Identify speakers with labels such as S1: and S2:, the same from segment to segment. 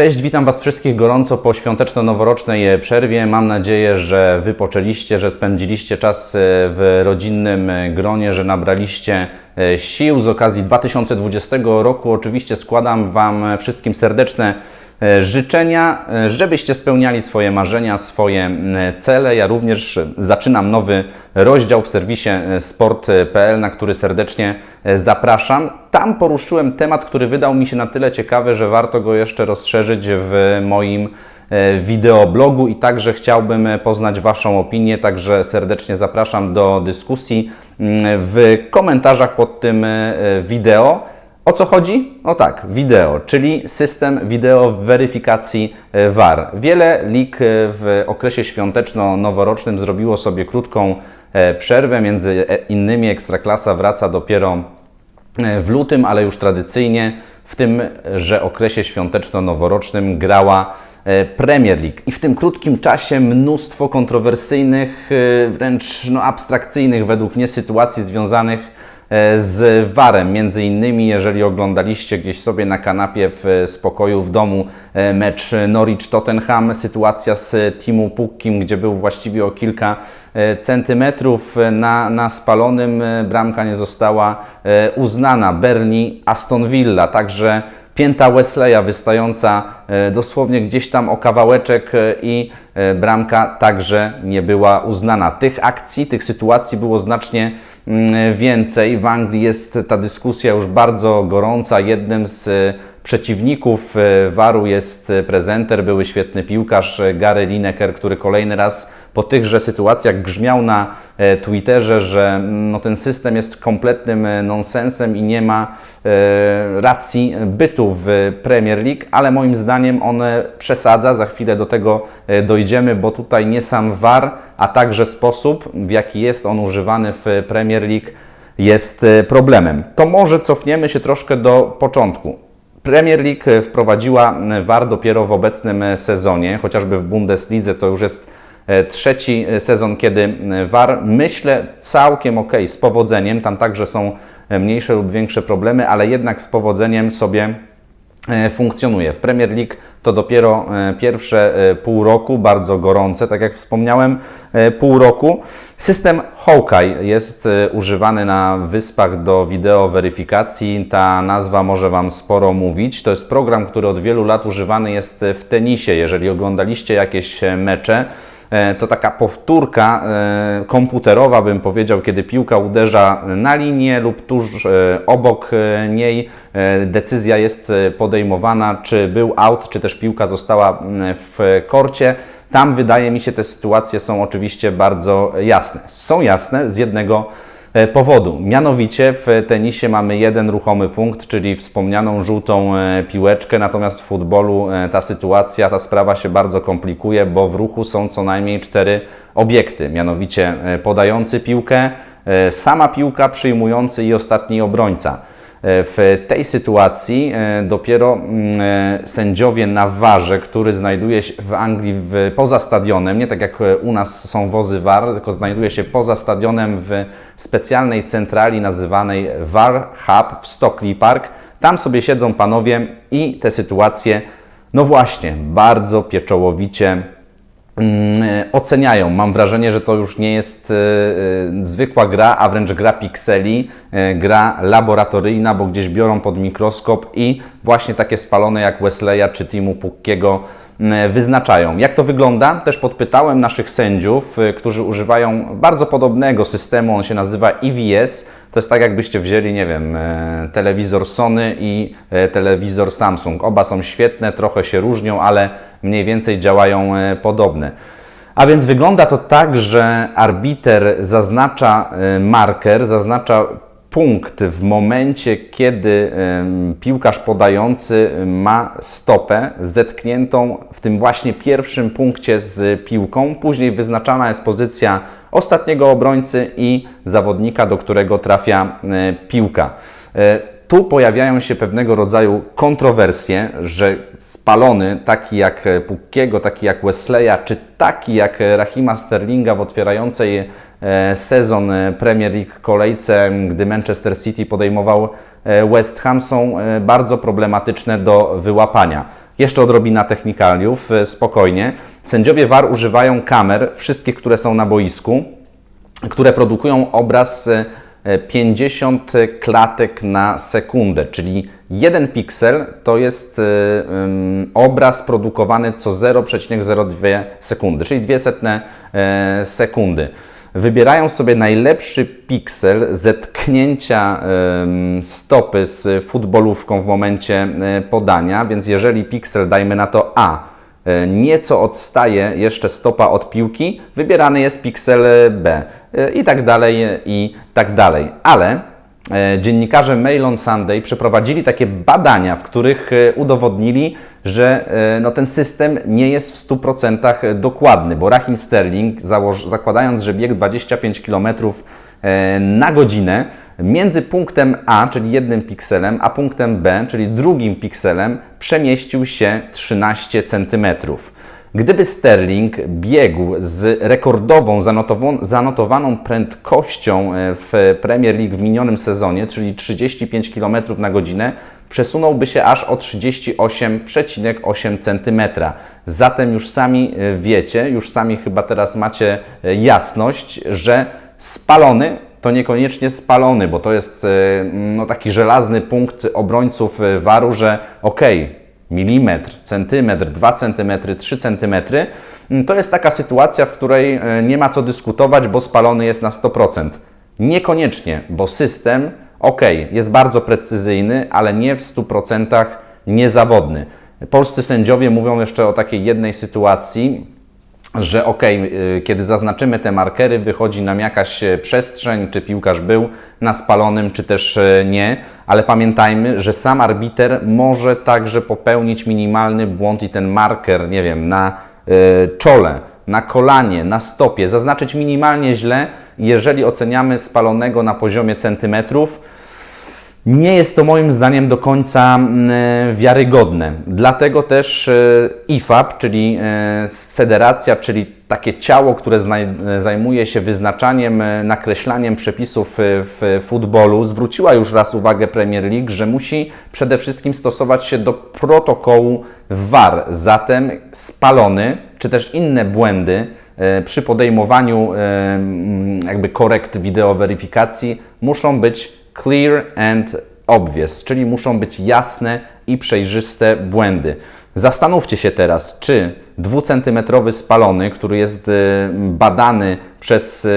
S1: Cześć, witam Was wszystkich gorąco po świąteczno-noworocznej przerwie. Mam nadzieję, że wypoczęliście, że spędziliście czas e, w rodzinnym e, gronie, że nabraliście e, sił. Z okazji 2020 roku oczywiście składam Wam wszystkim serdeczne e, życzenia, e, żebyście spełniali swoje marzenia, swoje cele. Ja również zaczynam nowy rozdział w serwisie e, sport.pl, na który serdecznie e, zapraszam. Tam poruszyłem temat, który wydał mi się na tyle ciekawy, że warto go jeszcze rozszerzyć w moim e, wideoblogu i także chciałbym e, poznać Waszą opinię, także serdecznie zapraszam do dyskusji w komentarzach pod tym e, wideo. O co chodzi? No tak, wideo, czyli system wideo weryfikacji e, VAR. Wiele lig e, w okresie świąteczno-noworocznym zrobiło sobie krótką e, przerwę, między innymi Ekstraklasa wraca dopiero w lutym, ale już tradycyjnie w tym, że okresie świąteczno-noworocznym grała Premier League. I w tym krótkim czasie mnóstwo kontrowersyjnych, wręcz no, abstrakcyjnych według mnie sytuacji związanych z VAR-em. Między innymi, jeżeli oglądaliście gdzieś sobie na kanapie w spokoju w domu e, mecz Norwich-Tottenham, sytuacja z Timu Pukkim, gdzie był właściwie o kilka e, centymetrów na, na spalonym, e, bramka nie została e, uznana. Bernie, Aston Villa, także pięta Wesleya wystająca e, dosłownie gdzieś tam o kawałeczek e, i e, bramka także nie była uznana. Tych akcji, tych sytuacji było znacznie mm, więcej. W Anglii jest ta dyskusja już bardzo gorąca. Jednym z przeciwników e, Waru jest e, prezenter, były świetny piłkarz e, Gary Lineker, który kolejny raz po tychże sytuacjach grzmiał na Twitterze, że mm, no, ten system jest kompletnym nonsensem i nie ma racji bytu w Premier League, ale moim zdaniem on przesadza. Za chwilę do tego dojdziemy, bo tutaj nie sam VAR, a także sposób, w jaki jest on używany w Premier League jest problemem. To może cofniemy się troszkę do początku. Premier League e, wprowadziła VAR dopiero w obecnym e, sezonie, chociażby w Bundeslidze to już jest e, trzeci sezon, kiedy VAR myślę całkiem ok, z powodzeniem, tam także są mniejsze lub większe problemy, ale jednak z powodzeniem sobie funkcjonuje. W Premier League to dopiero e, pierwsze e, pół roku, bardzo gorące, tak jak wspomniałem, e, pół roku. System Hawkeye jest e, używany na wyspach do wideo weryfikacji. Ta nazwa może Wam sporo mówić. To jest program, który od wielu lat używany jest w tenisie. Jeżeli oglądaliście jakieś e, mecze, E, to taka powtórka e, komputerowa, bym powiedział, kiedy piłka uderza na linię lub tuż e, obok e, niej. E, Decyzja jest e, podejmowana, czy był out, czy też piłka została w korcie. Tam wydaje mi się, te sytuacje są oczywiście bardzo jasne. Są jasne z jednego e, powodu. Mianowicie w tenisie mamy jeden ruchomy punkt, czyli wspomnianą żółtą e, piłeczkę, natomiast w futbolu e, ta sytuacja, ta sprawa się bardzo komplikuje, bo w ruchu są co najmniej cztery obiekty, mianowicie e, podający piłkę, e, sama piłka, przyjmujący i ostatni obrońca. E, W tej sytuacji e, dopiero mm, e, sędziowie na warze, który znajduje się w Anglii w, poza stadionem, nie tak jak u nas są wozy VAR, tylko znajduje się poza stadionem w specjalnej centrali nazywanej VAR Hub w Stockley Park. Tam sobie siedzą panowie i te sytuacje, no właśnie, bardzo pieczołowicie oceniają. Mam wrażenie, że to już nie jest e, e, zwykła gra, a wręcz gra pikseli, e, gra laboratoryjna, bo gdzieś biorą pod mikroskop i właśnie takie spalone jak Wesleya czy Timu Pukkiego wyznaczają. Jak to wygląda? Też podpytałem naszych sędziów, e, którzy używają bardzo podobnego systemu, on się nazywa EVS. To jest tak, jakbyście wzięli, nie wiem, e, telewizor Sony i e, telewizor Samsung. Oba są świetne, trochę się różnią, ale mniej więcej działają e, podobne. A więc wygląda to tak, że arbiter zaznacza e, marker, zaznacza punkt w momencie, kiedy piłkarz podający ma stopę zetkniętą w tym właśnie pierwszym punkcie z piłką. Później wyznaczana jest pozycja ostatniego obrońcy i zawodnika, do którego trafia e, piłka. Tu pojawiają się pewnego rodzaju kontrowersje, że spalony, taki jak Pukkiego, taki jak Wesleya, czy taki jak Rahima Sterlinga w otwierającej e, sezon e, Premier League kolejce, gdy Manchester City podejmował e, West Ham, są bardzo problematyczne do wyłapania. Jeszcze odrobina technikaliów, spokojnie. Sędziowie VAR używają kamer, wszystkich, które są na boisku, które produkują obraz 50 klatek na sekundę, czyli jeden piksel to jest e, obraz produkowany co 0,02 sekundy, czyli 200 e, sekundy. Wybierają sobie najlepszy piksel zetknięcia stopy z futbolówką w momencie e, podania, więc jeżeli piksel, dajmy na to A, e, nieco odstaje jeszcze stopa od piłki, wybierany jest piksel e, B e, i tak dalej, e, i tak dalej. Ale e, dziennikarze Mail on Sunday przeprowadzili takie badania, w których e, udowodnili, że e, no, ten system nie jest w 100% dokładny, bo Rahim Sterling, zakładając, że biegł 25 km e, na godzinę, między punktem A, czyli jednym pikselem, a punktem B, czyli drugim pikselem, przemieścił się 13 cm. Gdyby Sterling biegł z rekordową zanotowaną, prędkością e, w Premier League w minionym sezonie, czyli 35 km na godzinę, przesunąłby się aż o 38,8 cm. Zatem już sami e, wiecie, już sami chyba teraz macie e, jasność, że spalony to niekoniecznie spalony, bo to jest no, taki żelazny punkt obrońców waru, że okej, milimetr, centymetr, 2 centymetry, 3 centymetry, mm, to jest taka sytuacja, w której e, nie ma co dyskutować, bo spalony jest na 100%. Niekoniecznie, bo system, ok, jest bardzo precyzyjny, ale nie w 100% niezawodny. Polscy sędziowie mówią jeszcze o takiej jednej sytuacji, że ok, kiedy zaznaczymy te markery, wychodzi nam jakaś e, przestrzeń, czy piłkarz był na spalonym, czy też e, nie, ale pamiętajmy, że sam arbiter może także popełnić minimalny błąd i ten marker, nie wiem, na e, czole, na kolanie, na stopie, zaznaczyć minimalnie źle, jeżeli oceniamy spalonego na poziomie centymetrów, nie jest to moim zdaniem do końca mm, wiarygodne. Dlatego też e, IFAB, czyli e, federacja, czyli takie ciało, które e, zajmuje się wyznaczaniem, e, nakreślaniem przepisów e, w futbolu, zwróciła już raz uwagę Premier League, że musi przede wszystkim stosować się do protokołu VAR. Zatem spalony, czy też inne błędy e, przy podejmowaniu e, jakby korekt wideoweryfikacji muszą być clear and obvious, czyli muszą być jasne i przejrzyste błędy. Zastanówcie się teraz, czy dwucentymetrowy spalony, który jest e, badany przez e,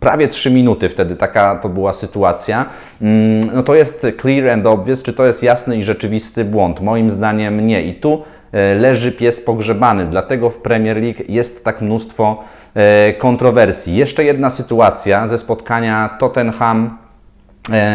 S1: prawie 3 minuty, wtedy taka to była sytuacja, mm, no to jest clear and obvious, czy to jest jasny i rzeczywisty błąd? Moim zdaniem nie. I tu e, leży pies pogrzebany, dlatego w Premier League jest tak mnóstwo kontrowersji. Jeszcze jedna sytuacja ze spotkania Tottenham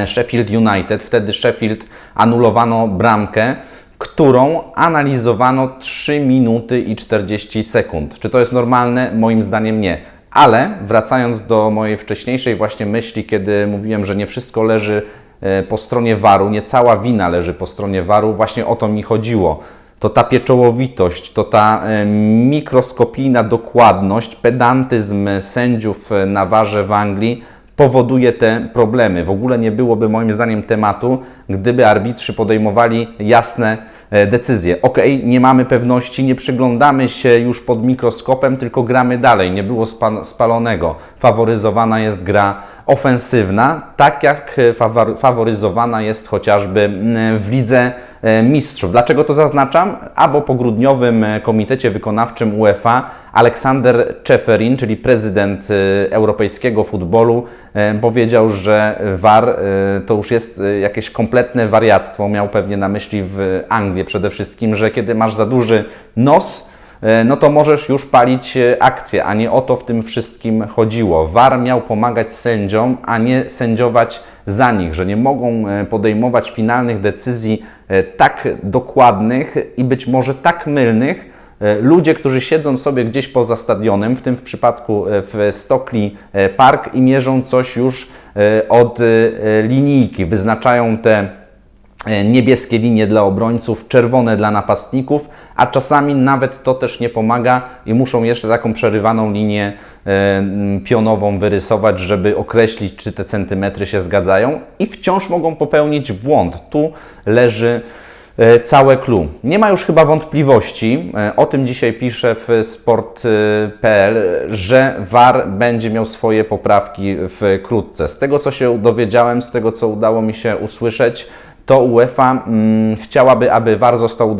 S1: Sheffield United. Wtedy Sheffield anulowano bramkę, którą analizowano 3 minuty i 40 sekund. Czy to jest normalne? Moim zdaniem nie. Ale wracając do mojej wcześniejszej właśnie myśli, kiedy mówiłem, że nie wszystko leży e, po stronie waru, nie cała wina leży po stronie waru, właśnie o to mi chodziło. To ta pieczołowitość, to ta e, mikroskopijna dokładność, pedantyzm sędziów e, na warze w Anglii powoduje te problemy. W ogóle nie byłoby moim zdaniem tematu, gdyby arbitrzy podejmowali jasne e, decyzje. Ok, nie mamy pewności, nie przyglądamy się już pod mikroskopem, tylko gramy dalej. Nie było spa- spalonego. Faworyzowana jest gra ofensywna, tak jak e, fawor- faworyzowana jest chociażby w lidze e, mistrzów. Dlaczego to zaznaczam? A bo po grudniowym e, komitecie wykonawczym UEFA Aleksander Czeferin, czyli prezydent europejskiego futbolu, powiedział, że VAR to już jest jakieś kompletne wariactwo. Miał pewnie na myśli w Anglii przede wszystkim, że kiedy masz za duży nos, no to możesz już palić e, akcję, a nie o to w tym wszystkim chodziło. VAR miał pomagać sędziom, a nie sędziować za nich, że nie mogą e, podejmować finalnych decyzji e, tak dokładnych i być może tak mylnych, E, ludzie, którzy siedzą sobie gdzieś poza stadionem, w tym w przypadku e, w Stockley e, Park i mierzą coś już e, od e, linijki, wyznaczają te e, niebieskie linie dla obrońców, czerwone dla napastników, a czasami nawet to też nie pomaga i muszą jeszcze taką przerywaną linię e, pionową wyrysować, żeby określić, czy te centymetry się zgadzają i wciąż mogą popełnić błąd. Tu leży e, całe clue. Nie ma już chyba wątpliwości, e, o tym dzisiaj piszę w sport.pl, że VAR będzie miał swoje poprawki wkrótce. Z tego co się dowiedziałem, z tego co udało mi się usłyszeć, to UEFA mm, chciałaby, aby VAR został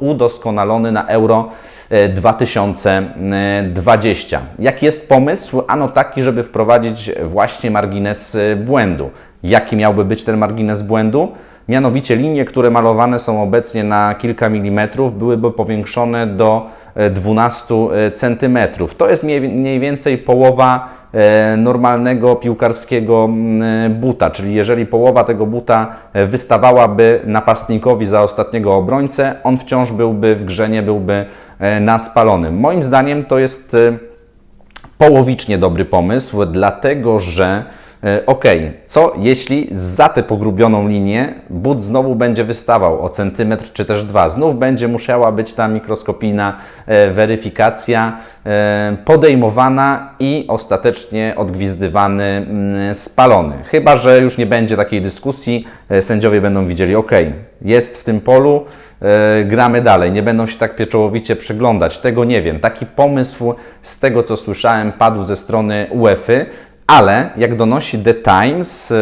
S1: udoskonalony na Euro e, 2020. Jaki jest pomysł? Ano taki, żeby wprowadzić właśnie margines e, błędu. Jaki miałby być ten margines błędu? Mianowicie linie, które malowane są obecnie na kilka milimetrów, byłyby powiększone do e, 12 centymetrów. To jest mniej więcej połowa e, normalnego piłkarskiego mm, buta, czyli jeżeli połowa tego buta e, wystawałaby napastnikowi za ostatniego obrońcę, on wciąż byłby w grze, nie byłby e, na spalonym. Moim zdaniem to jest e, połowicznie dobry pomysł, dlatego że e, okej, co jeśli za tę pogrubioną linię but znowu będzie wystawał o centymetr czy też dwa? Znów będzie musiała być ta mikroskopijna e, weryfikacja e, podejmowana i ostatecznie odgwizdywany, mm, spalony. Chyba, że już nie będzie takiej dyskusji, sędziowie będą widzieli, ok, jest w tym polu, gramy dalej, nie będą się tak pieczołowicie przyglądać. Tego nie wiem. Taki pomysł z tego, co słyszałem, padł ze strony UEFA. Ale jak donosi The Times, e,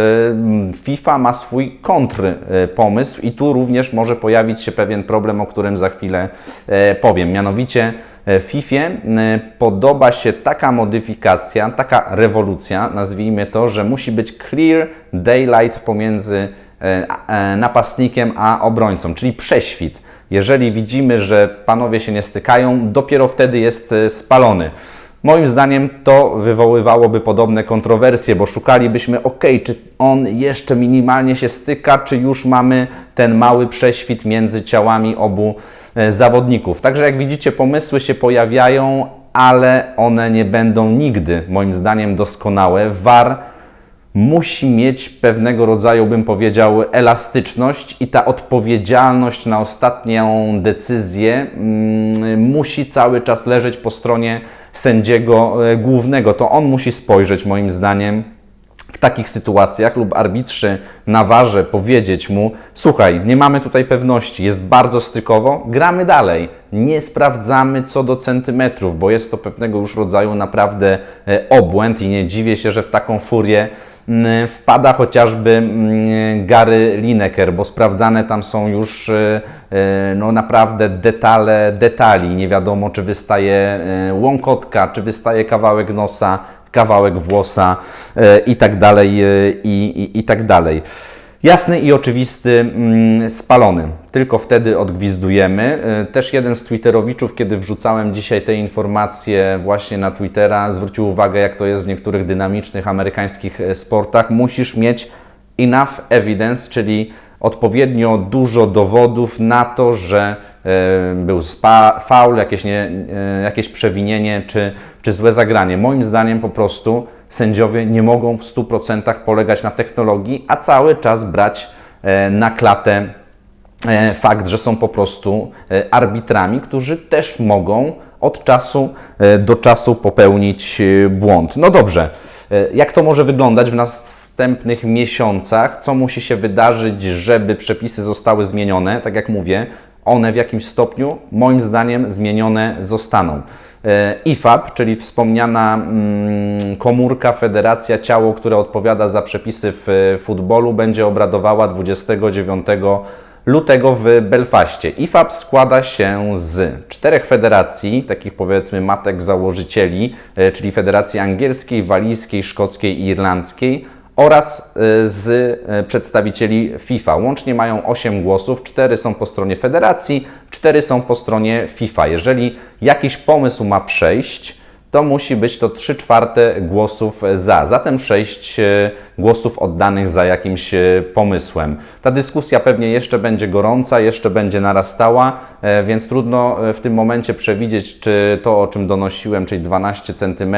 S1: FIFA ma swój kontr e, pomysł i tu również może pojawić się pewien problem, o którym za chwilę e, powiem. Mianowicie FIFA podoba się taka modyfikacja, taka rewolucja, nazwijmy to, że musi być clear daylight pomiędzy e, napastnikiem a obrońcą, czyli prześwit. Jeżeli widzimy, że panowie się nie stykają, dopiero wtedy jest spalony. Moim zdaniem to wywoływałoby podobne kontrowersje, bo szukalibyśmy, ok, czy on jeszcze minimalnie się styka, czy już mamy ten mały prześwit między ciałami obu e, zawodników. Także jak widzicie, pomysły się pojawiają, ale one nie będą nigdy, moim zdaniem, doskonałe. VAR musi mieć pewnego rodzaju, bym powiedział, elastyczność i ta odpowiedzialność na ostatnią decyzję mm, musi cały czas leżeć po stronie sędziego e, głównego. To on musi spojrzeć, moim zdaniem, w takich sytuacjach lub arbitrzy na warze powiedzieć mu: Słuchaj, nie mamy tutaj pewności, jest bardzo stykowo, gramy dalej. Nie sprawdzamy co do centymetrów, bo jest to pewnego już rodzaju naprawdę e, obłęd i nie dziwię się, że w taką furię mm, wpada chociażby mm, Gary Lineker, bo sprawdzane tam są już e, e, no naprawdę detale detali. Nie wiadomo, czy wystaje łąkotka, czy wystaje kawałek nosa, kawałek włosa e, i tak dalej, e, i, i, i tak dalej. Jasny i oczywisty, mm, spalony. Tylko wtedy odgwizdujemy. E, Też jeden z Twitterowiczów, kiedy wrzucałem dzisiaj te informacje właśnie na Twittera, zwrócił uwagę, jak to jest w niektórych dynamicznych amerykańskich sportach. Musisz mieć enough evidence, czyli odpowiednio dużo dowodów na to, że był spa, faul, jakieś, nie, e, jakieś przewinienie czy, czy złe zagranie. Moim zdaniem po prostu sędziowie nie mogą w 100% polegać na technologii, a cały czas brać e, na klatę e, fakt, że są po prostu arbitrami, którzy też mogą od czasu do czasu popełnić błąd. No dobrze, jak to może wyglądać w następnych miesiącach? Co musi się wydarzyć, żeby przepisy zostały zmienione? Tak jak mówię, one w jakimś stopniu, moim zdaniem, zmienione zostaną. E, IFAB, czyli wspomniana mm, komórka, federacja, ciało, które odpowiada za przepisy w e, futbolu, będzie obradowała 29 lutego w Belfaście. IFAB składa się z czterech federacji, takich powiedzmy matek założycieli, e, czyli Federacji Angielskiej, Walijskiej, Szkockiej i Irlandzkiej oraz e, z e, przedstawicieli FIFA. Łącznie mają 8 głosów, 4 są po stronie federacji, 4 są po stronie FIFA. Jeżeli jakiś pomysł ma przejść, to musi być to 3 czwarte głosów za, zatem 6 głosów oddanych za jakimś e, pomysłem. Ta dyskusja pewnie jeszcze będzie gorąca, jeszcze będzie narastała, e, więc trudno e, w tym momencie przewidzieć, czy to, o czym donosiłem, czyli 12 cm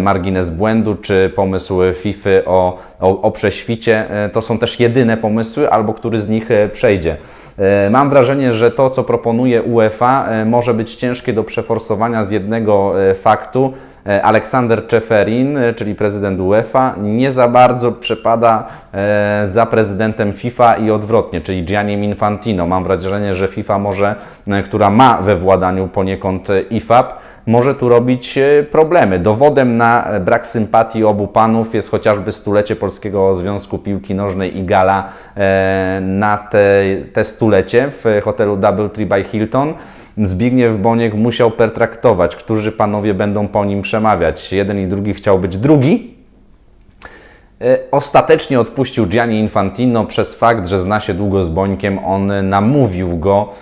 S1: margines błędu, czy pomysł FIFA o, o, o prześwicie, e, to są też jedyne pomysły, albo który z nich e, przejdzie. E, Mam wrażenie, że to, co proponuje UEFA, e, może być ciężkie do przeforsowania z jednego e, faktu, e, Aleksander Czeferin, e, czyli prezydent UEFA, nie za bardzo przepada e, za prezydentem FIFA i odwrotnie, czyli Giannim Infantino. Mam wrażenie, że FIFA może, e, która ma we władaniu poniekąd e, IFAB, może tu robić e, problemy. Dowodem na e, brak sympatii obu panów jest chociażby stulecie Polskiego Związku Piłki Nożnej i gala e, na te, te stulecie w hotelu Double Tree by Hilton. Zbigniew Boniek musiał pertraktować, którzy panowie będą po nim przemawiać. Jeden i drugi chciał być drugi, Ostatecznie odpuścił Gianni Infantino przez fakt, że zna się długo z Bońkiem. On namówił go,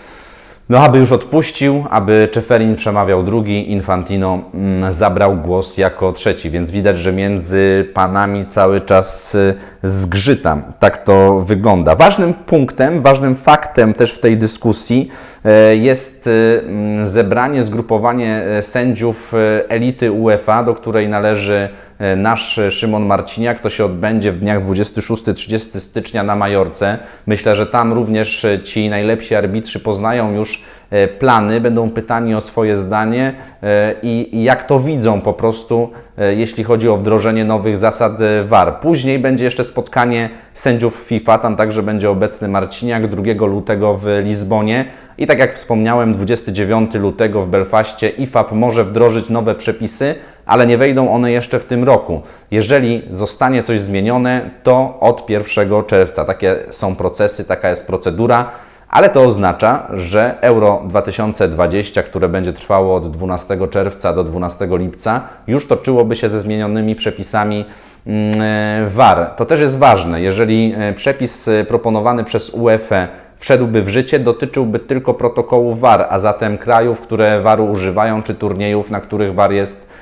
S1: no aby już odpuścił, aby Czeferin przemawiał drugi, Infantino mm, zabrał głos jako trzeci, więc widać, że między panami cały czas y, zgrzyta. Tak to wygląda. Ważnym punktem, ważnym faktem też w tej dyskusji e, jest y, mm, zebranie, zgrupowanie e, sędziów e, elity UEFA, do której należy nasz Szymon Marciniak. To się odbędzie w dniach 26-30 stycznia na Majorce. Myślę, że tam również e, ci najlepsi arbitrzy poznają już e, plany, będą pytani o swoje zdanie e, i jak to widzą po prostu, e, jeśli chodzi o wdrożenie nowych zasad e, VAR. Później będzie jeszcze spotkanie sędziów FIFA, tam także będzie obecny Marciniak 2 lutego w Lizbonie. I tak jak wspomniałem, 29 lutego w Belfaście IFAB może wdrożyć nowe przepisy, ale nie wejdą one jeszcze w tym roku. Jeżeli zostanie coś zmienione, to od 1 czerwca. Takie są procesy, taka jest procedura. Ale to oznacza, że Euro 2020, które będzie trwało od 12 czerwca do 12 lipca, już toczyłoby się ze zmienionymi przepisami mm, e, VAR. To też jest ważne. Jeżeli e, przepis e, proponowany przez UEFA wszedłby w życie, dotyczyłby tylko protokołu VAR, a zatem krajów, które VAR-u używają, czy turniejów, na których VAR jest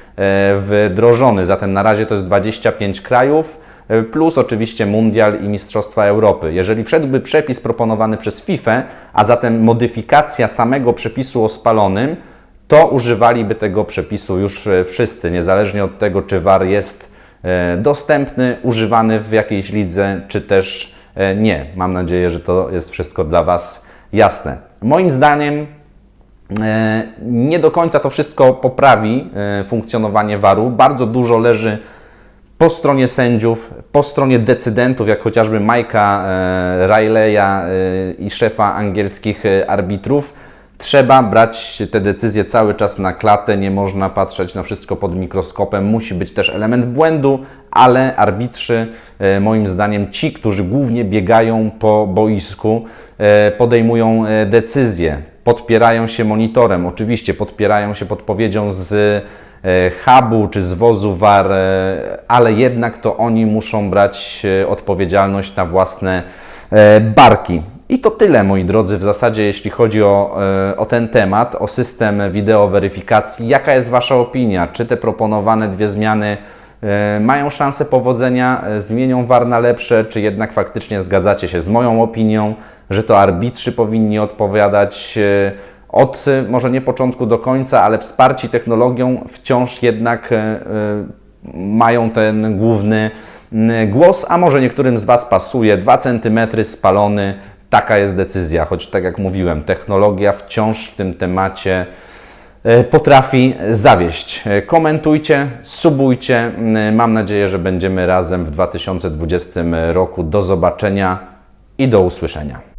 S1: wdrożony. Zatem na razie to jest 25 krajów e, plus oczywiście Mundial i Mistrzostwa Europy. Jeżeli wszedłby przepis proponowany przez FIFA, a zatem modyfikacja samego przepisu o spalonym, to używaliby tego przepisu już e, wszyscy, niezależnie od tego, czy VAR jest e, dostępny, używany w jakiejś lidze, czy też e, nie. Mam nadzieję, że to jest wszystko dla Was jasne. Moim zdaniem E, nie do końca to wszystko poprawi e, funkcjonowanie VAR-u. Bardzo dużo leży po stronie sędziów, po stronie decydentów, jak chociażby Majka e, Rileya e, i szefa angielskich e, arbitrów. Trzeba brać te decyzje cały czas na klatę, nie można patrzeć na wszystko pod mikroskopem, musi być też element błędu, ale arbitrzy, e, moim zdaniem, ci, którzy głównie biegają po boisku, e, podejmują e, decyzje, podpierają się monitorem, oczywiście podpierają się podpowiedzią z e, hubu czy z wozu VAR, e, ale jednak to oni muszą brać e, odpowiedzialność na własne barki. I to tyle, moi drodzy, w zasadzie, jeśli chodzi o, o ten temat, o system wideo weryfikacji. Jaka jest Wasza opinia? Czy te proponowane dwie zmiany mają szansę powodzenia, zmienią VAR na lepsze, czy jednak faktycznie zgadzacie się z moją opinią, że to arbitrzy powinni odpowiadać e, od e, może nie początku do końca, ale wsparci technologią wciąż jednak e, mają ten główny głos, a może niektórym z Was pasuje 2 cm spalony. Taka jest decyzja, choć tak jak mówiłem, technologia wciąż w tym temacie potrafi zawieść. Komentujcie, subujcie. Mam nadzieję, że będziemy razem w 2020 roku. Do zobaczenia i do usłyszenia.